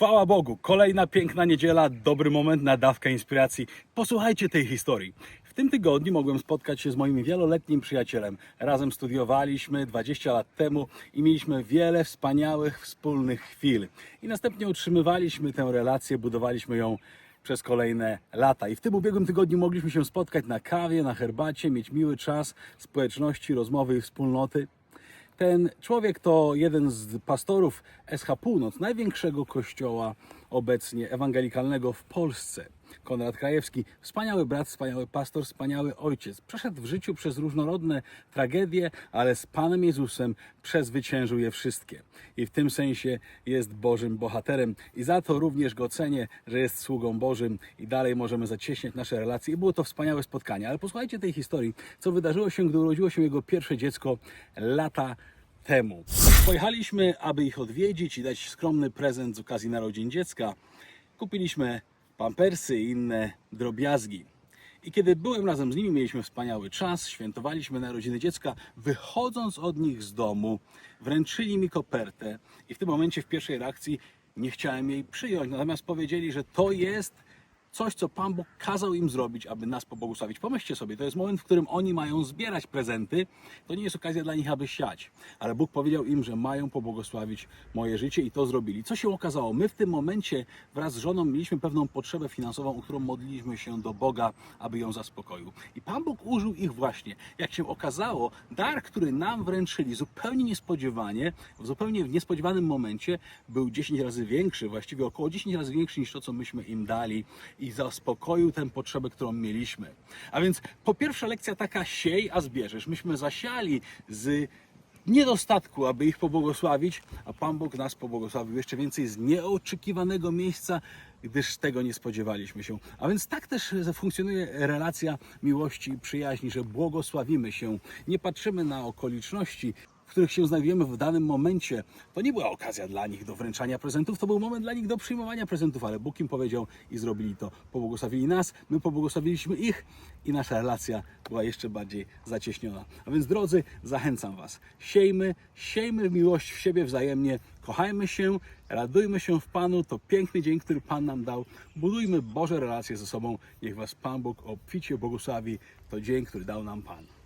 Chwała Bogu, kolejna piękna niedziela, dobry moment na dawkę inspiracji. Posłuchajcie tej historii. W tym tygodniu mogłem spotkać się z moim wieloletnim przyjacielem. Razem studiowaliśmy 20 lat temu i mieliśmy wiele wspaniałych wspólnych chwil. I następnie utrzymywaliśmy tę relację, budowaliśmy ją przez kolejne lata. I w tym ubiegłym tygodniu mogliśmy się spotkać na kawie, na herbacie, mieć miły czas społeczności, rozmowy i wspólnoty. Ten człowiek to jeden z pastorów SH Północ, największego kościoła obecnie ewangelikalnego w Polsce. Konrad Krajewski, wspaniały brat, wspaniały pastor, wspaniały ojciec. Przeszedł w życiu przez różnorodne tragedie, ale z Panem Jezusem przezwyciężył je wszystkie. I w tym sensie jest Bożym bohaterem. I za to również go cenię, że jest sługą Bożym i dalej możemy zacieśniać nasze relacje. I było to wspaniałe spotkanie. Ale posłuchajcie tej historii, co wydarzyło się, gdy urodziło się jego pierwsze dziecko lata temu. Pojechaliśmy, aby ich odwiedzić i dać skromny prezent z okazji narodzin dziecka. Kupiliśmy pampersy i inne drobiazgi. I kiedy byłem razem z nimi, mieliśmy wspaniały czas, świętowaliśmy narodziny dziecka. Wychodząc od nich z domu, wręczyli mi kopertę i w tym momencie w pierwszej reakcji nie chciałem jej przyjąć. Natomiast powiedzieli, że to jest coś, co Pan Bóg kazał im zrobić, aby nas pobłogosławić. Pomyślcie sobie, to jest moment, w którym oni mają zbierać prezenty. To nie jest okazja dla nich, aby siać. Ale Bóg powiedział im, że mają pobłogosławić moje życie i to zrobili. Co się okazało? My w tym momencie wraz z żoną mieliśmy pewną potrzebę finansową, o którą modliliśmy się do Boga, aby ją zaspokoił. I Pan Bóg użył ich właśnie. Jak się okazało, dar, który nam wręczyli zupełnie niespodziewanie, w zupełnie niespodziewanym momencie, był 10 razy większy, właściwie około 10 razy większy niż to, co myśmy im dali i zaspokoił tę potrzebę, którą mieliśmy. A więc po pierwsza lekcja taka siej, a zbierzesz. Myśmy zasiali z niedostatku, aby ich pobłogosławić, a Pan Bóg nas pobłogosławił jeszcze więcej z nieoczekiwanego miejsca, gdyż tego nie spodziewaliśmy się. A więc tak też funkcjonuje relacja miłości i przyjaźni, że błogosławimy się, nie patrzymy na okoliczności, których się znajdujemy w danym momencie. To nie była okazja dla nich do wręczania prezentów, to był moment dla nich do przyjmowania prezentów, ale Bóg im powiedział i zrobili to. Pobłogosławili nas, my pobłogosławiliśmy ich i nasza relacja była jeszcze bardziej zacieśniona. A więc drodzy, zachęcam Was, siejmy, siejmy miłość w siebie wzajemnie, kochajmy się, radujmy się w Panu, to piękny dzień, który Pan nam dał. Budujmy Boże relacje ze sobą, niech Was Pan Bóg obficie błogosławi, to dzień, który dał nam Pan.